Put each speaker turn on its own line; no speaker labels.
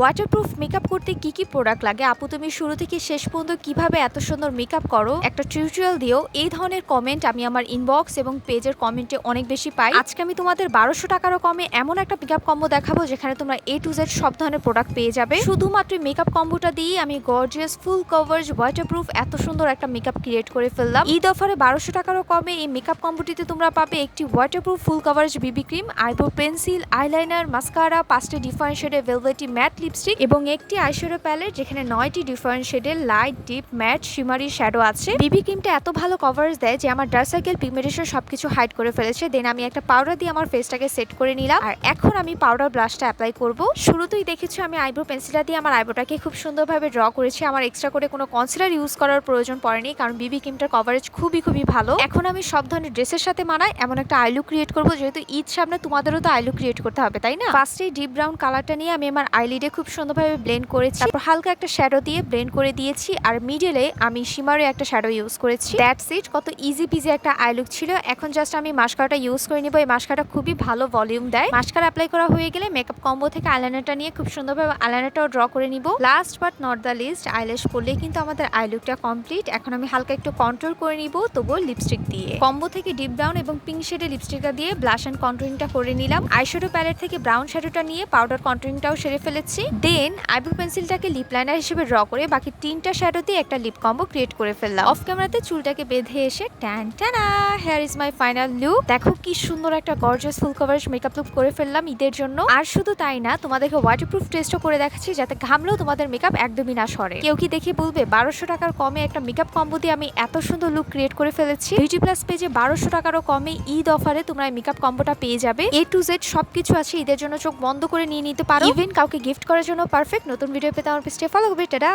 Waterproof makeup করতে কি কি প্রোডাক্ট লাগে? আপু, তুমি শুরু থেকে শেষ পর্যন্ত কীভাবে এত সুন্দর মেকআপ করো? একটা টিউটোরিয়াল দিও। এই ধরনের কমেন্ট আমি আমার ইনবক্স এবং পেজের কমেন্টে অনেক বেশি পাই। আজকে আমি তোমাদের বারোশো টাকারও কমে এমন একটা মেকআপ কম্বো দেখাবো যেখানে তোমরা এ টু জেড সব ধরনের প্রোডাক্ট পেয়ে যাবে। শুধুমাত্র মেকআপ কম্বোটা দিয়ে আমি গর্জিয়াস ফুল কভারেজ ওয়াটারপ্রুফ এত সুন্দর একটা মেকআপ ক্রিয়েট করে ফেললাম। ঈদ অফারে বারোশো টাকারও কমে এই মেকআপ কম্বোটিতে তোমরা পাবে একটি waterproof full coverage BB cream eyebrow pencil eyeliner mascara পাঁচটি ডিফারেন্ট শেডের ভেলভেটি ম্যাট লিপস্টিক এবং একটি আইশ্যাডো প্যালেট যেখানে নয়টি ডিফারেন্ট শেডের light deep matte shimmery shadow আছে। বিবি ক্রিমটা এত ভালো কভারেজ দেয় যে আমার ডার্ক সার্কেল পিগমেন্টেশন সবকিছু হাইড করে ফেলেছে। দেন আমি একটা পাউডার দিয়ে আমার ফেসটাকে সেট করে নিলাম। আর এখন আমি পাউডার ব্লাশটা অ্যাপ্লাই করব। শুরুতেই দেখেছ আমি আইব্রো পেন্সিলটা দিয়ে আমার আইব্রোটাকে খুব সুন্দরভাবে ড্র করেছি। আমার এক্সট্রা করে কোনো কনসিলার ইউজ করার প্রয়োজন পড়েনি কারণ বিবি ক্রিমটার কভারেজ খুবই খুবই ভালো। এখন আমি সব ধরনের ড্রেসের সাথে মানাই এমন একটা আইলু ক্রিয়েট করব। যেহেতু ঈদ সামনে তোমাদেরও তো আইলু ক্রিয়েট করতে হবে, তাই না? ফার্স্টে ডিপ ব্রাউন কালারটা নিয়ে আমি আমার আইলিডে খুব সুন্দরভাবে ব্লেন্ড করেছি। তারপর হালকা একটা শ্যাডো দিয়ে ব্লেন্ড করে দিয়েছি। আর মিডলে আমি সীমারে একটা শ্যাডো ইউজ করেছি। দ্যাটস ইট কত ইজি পিজি একটা আই লুক ছিল। এখন জাস্ট আমি মাস্কারাটা ইউজ করে নিব। এই মাস্কারাটা খুবই ভালো ভলিউম দেয়। মাস্কারা অ্যাপ্লাই করা হয়ে গেলে মেকআপ কম্বো থেকে আইলাইনারটা নিয়ে খুব সুন্দরভাবে আইলাইনারটাও ড্র করে নিব। Last but not the least eyelash করলে কিন্তু আমাদের আই লুকটা কমপ্লিট এখন আমি হালকা একটু কন্ট্রোল করে নিব, তবুও লিপস্টিক দিয়ে। কম্বো থেকে ডিপ ব্রাউন এবং পিঙ্ক শেডের লিপস্টিকটা দিয়ে ব্লাশ অ্যান্ড কন্ট্রোলিংটা করে নিলাম। আইশ্যাডো প্যালেট থেকে ব্রাউন শ্যাডোটা নিয়ে পাউডার কন্ট্রোলিংটাও সেরে ফেলেছি। দেন আইব্রো পেন্সিলটাকে লিপ লাইনার হিসেবে ড্র করে বাকি তিনটা শ্যাডো দিয়ে একটা লিপ কম্বো ক্রিয়েট করে ফেললাম। অফ ক্যামেরাতে চুলটাকে বেঁধে এসে ট্যান ট্যানা hair is my final look দেখো কি সুন্দর একটা gorgeous full coverage makeup look করে ফেললাম ঈদের জন্য। আর শুধু তাই না, তোমাদেরকে ওয়াটার ওয়াটারপ্রুফ টেস্টও করে দেখাচ্ছি যাতে ঘামলেও তোমাদের মেকআপ একদমই না সরে। কেউ কি দেখে বলবে, বারোশো টাকার কমে একটা মেকআপ কম্বো দিয়ে আমি এত সুন্দর লুক ক্রিয়েট করে ফেলেছি? বিউটি প্লাস পেজে বারোশো টাকারও কমে ঈদ অফারে তোমরা মেকআপ কম্বোটা পেয়ে যাবে। এ টু জেড সবকিছু আছে, ঈদের জন্য চোখ বন্ধ করে নিয়ে নিতে পারো। ইভেন কাউকে গিফট করার জন্য পারফেক্ট নতুন ভিডিও পেতে আমার পেজটি ফলো করবে টাটা।